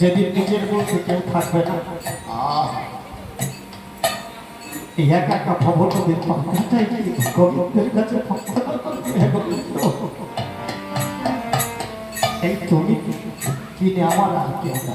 যেদিন নিজের বলতে কেউ থাকবে না। এই একা গোবিন্দের কাছে। এই তুমি কিনে আমার আর কেউ না।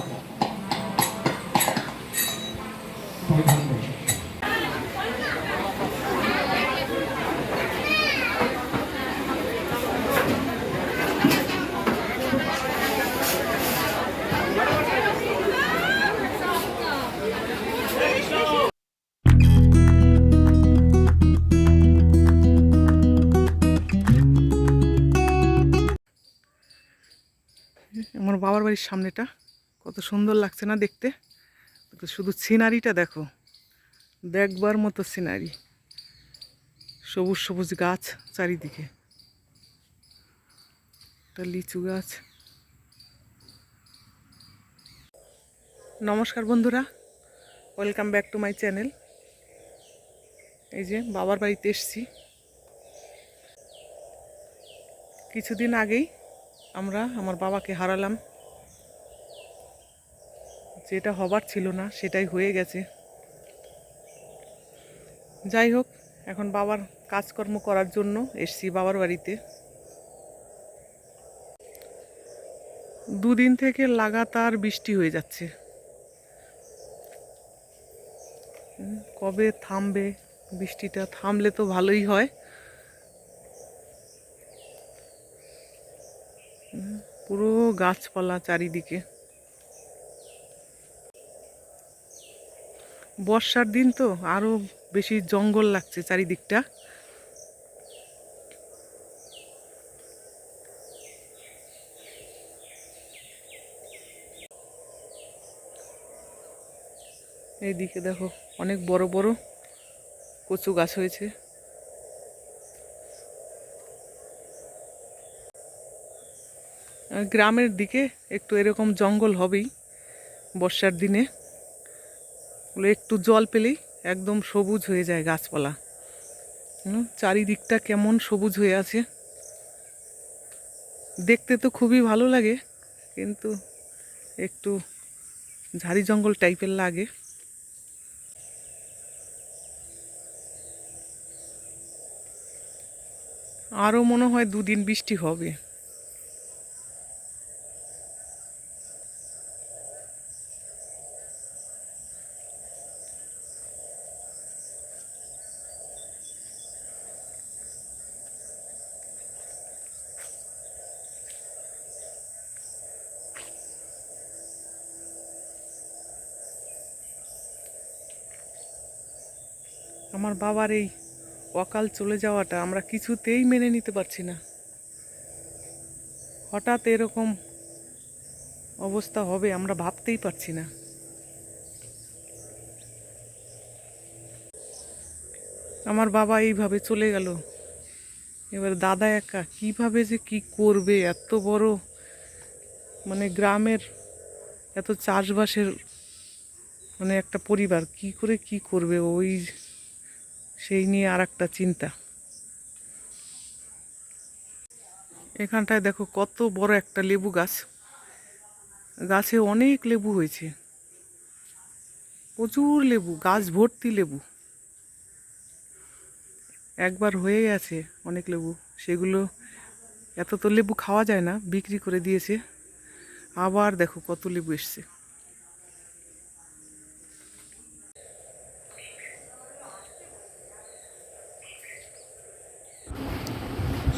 বাড়ির সামনেটা। কত সুন্দর লাগছে না দেখতে? শুধু সিনারিটা দেখো। দেখবার মতো সিনারি। সবুজ সবুজ গাছ চারিদিকে। একটা লিচু গাছ। নমস্কার বন্ধুরা। Welcome back to my channel. এই যে বাবার বাড়িতে এসছি। কিছুদিন আগেই আমরা আমার বাবাকে হারালাম। যেটা হবার ছিল না, সেটাই হয়ে গেছে। যাই হোক, এখন বাবার কাজকর্ম করার জন্য এসছি বাবার বাড়িতে। দুদিন থেকে লাগাতার বৃষ্টি হয়ে যাচ্ছে। কবে থামবে, বৃষ্টিটা থামলে তো ভালোই হয়। পুরো গাছপালা চারিদিকে। বর্ষার দিন তো আরও বেশি জঙ্গল লাগছে চারিদিকটা। এইদিকে দেখো অনেক বড় বড় কচু গাছ হয়েছে। গ্রামের দিকে একটু এরকম জঙ্গল হবেই বর্ষার দিনে। একটু জল পেলেই একদম সবুজ হয়ে যায় গাছপালা। চারিদিকটা কেমন সবুজ হয়ে আছে। দেখতে তো খুবই ভালো লাগে, কিন্তু একটু ঝাড়ি জঙ্গল টাইপের লাগে। আরও মনে হয় দুদিন বৃষ্টি হবে। আমার বাবার এই অকাল চলে যাওয়াটা আমরা কিছুতেই মেনে নিতে পারছি না। হঠাৎ এরকম অবস্থা হবে আমরা ভাবতেই পারছি না। আমার বাবা এইভাবে চলে গেল। এবার দাদা একা কীভাবে যে কি করবে এত বড় মানে গ্রামের এত চাষবাসের মানে একটা পরিবার, কি করে কি করবে? ওই সেই নিয়ে আর একটা চিন্তা। এখানটায় দেখো কত বড় একটা লেবু গাছ। গাছে অনেক লেবু হয়েছে। প্রচুর লেবু, গাছ ভর্তি লেবু। একবার হয়ে গেছে অনেক লেবু। সেগুলো, এত তো লেবু খাওয়া যায় না, বিক্রি করে দিয়েছে। আবার দেখো কত লেবু এসছে।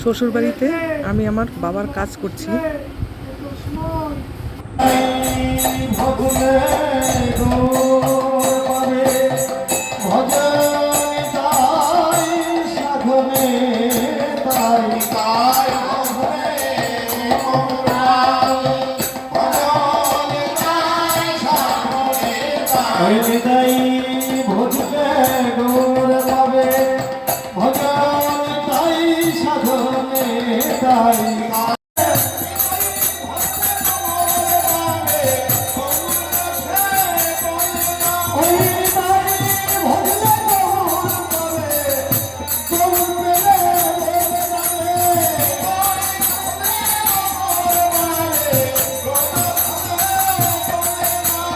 শ্বশুর বাড়িতে আমি আমার বাবার কাজ করছি। ভগলে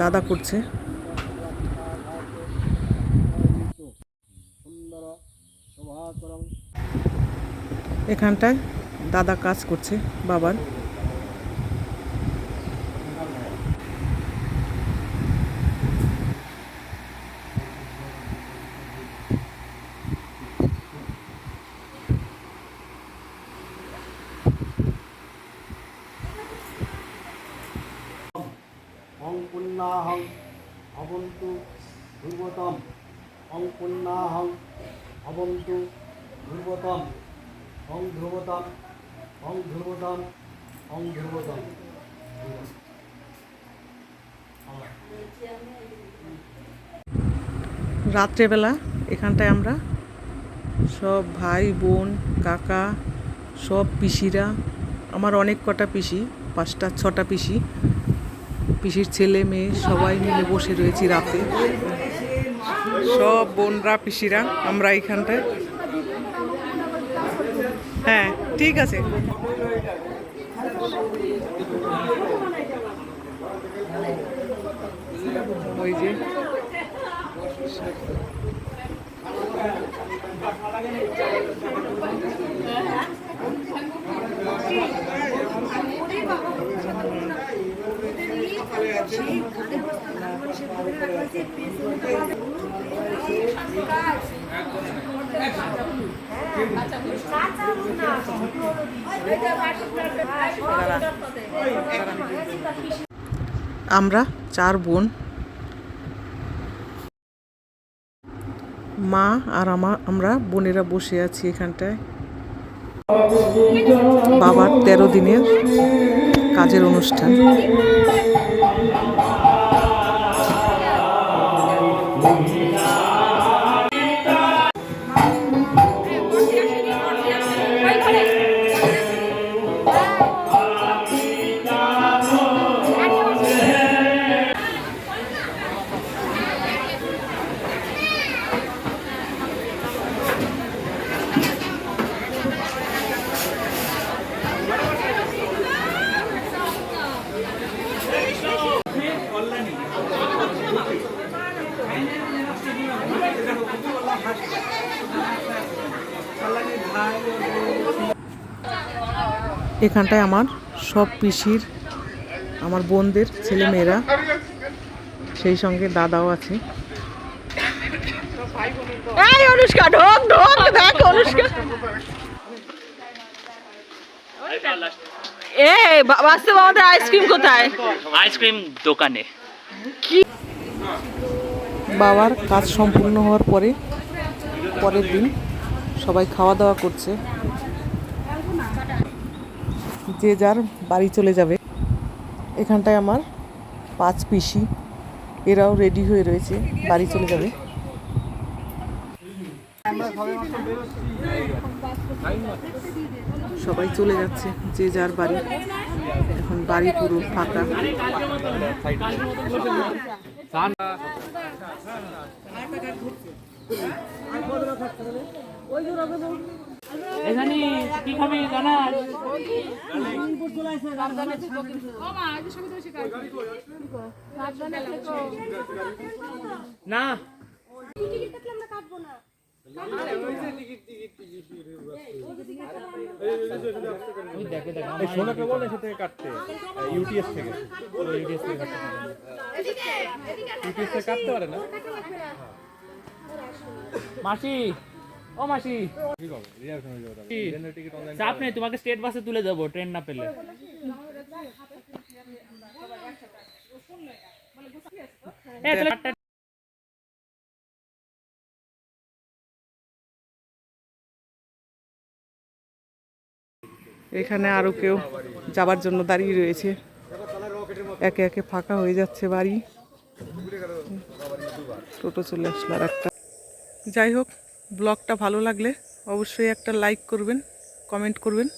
দাদা করছে। এখানটায় দাদা কাজ করছে বাবার। পুণ্যাহং অবন্তু ধ্রুবতম। অং অবন্তু ধ্রুবতম। অং ধ্রুবতম অং ধ্রুবতম অং ধ্রুবতম। রাত্রেবেলা এখানটায় আমরা সব ভাই, বোন, কাকা, সব পিসিরা, আমার অনেক কটা পিসি, পাঁচটা, ছটা পিসি পিসির ছেলে, মেয়ে, সবাই মিলে বসে রয়েছি রাতে। সব বোনরা, পিসিরা, আমরা এইখানটায়। হ্যাঁ ঠিক আছে। ওই যে। আমরা চার বোন। মা আর আমা আমরা বোনেরা বসে আছি এখানটায়। বাবার তেরো দিনের কাজের অনুষ্ঠান। এখানটায় আমার সব পিসির আমার বোনদের ছেলে মেয়েরা সেই সঙ্গে দাদাও আছে। এই অনুষ্কা ঢোক ঢোক দেখ অনুষ্কা। এ বা- বাস্তব আমাদের আইসক্রিম কোথায়? আইসক্রিম দোকানে। বাবার কাজ সম্পূর্ণ হওয়ার পরে পরের দিন সবাই খাওয়া দাওয়া করছে। যে যার বাড়ি চলে যাবে। এখানটায় আমার পাঁচ পিসি। এরাও রেডি হয়ে রয়েছে, বাড়ি চলে যাবে। সবাই চলে যাচ্ছে, যে যার বাড়ি। এখন বাড়ি পুরো ফাঁকা। এখানে কি খাবি জানা না। সোনাকে বলে সে থেকে কাটতে। ইউটিএস থেকে। ইউটিএস থেকে ইউটিএস থেকে কাটতে পারে না? মাসি। ও মাসি। যাবে চাপ নেই, তোমাকে স্টেট বাসে তুলে দেবো ট্রেন না পেলে। এখানে আরও কেউ যাবার জন্য দাঁড়িয়ে রয়েছে। একে একে ফাঁকা হয়ে যাচ্ছে বাড়ি। টোটো চলে আসলো আর একটা। যাই হোক ব্লগটা ভালো লাগলে অবশ্যই একটা লাইক করবেন কমেন্ট করবেন।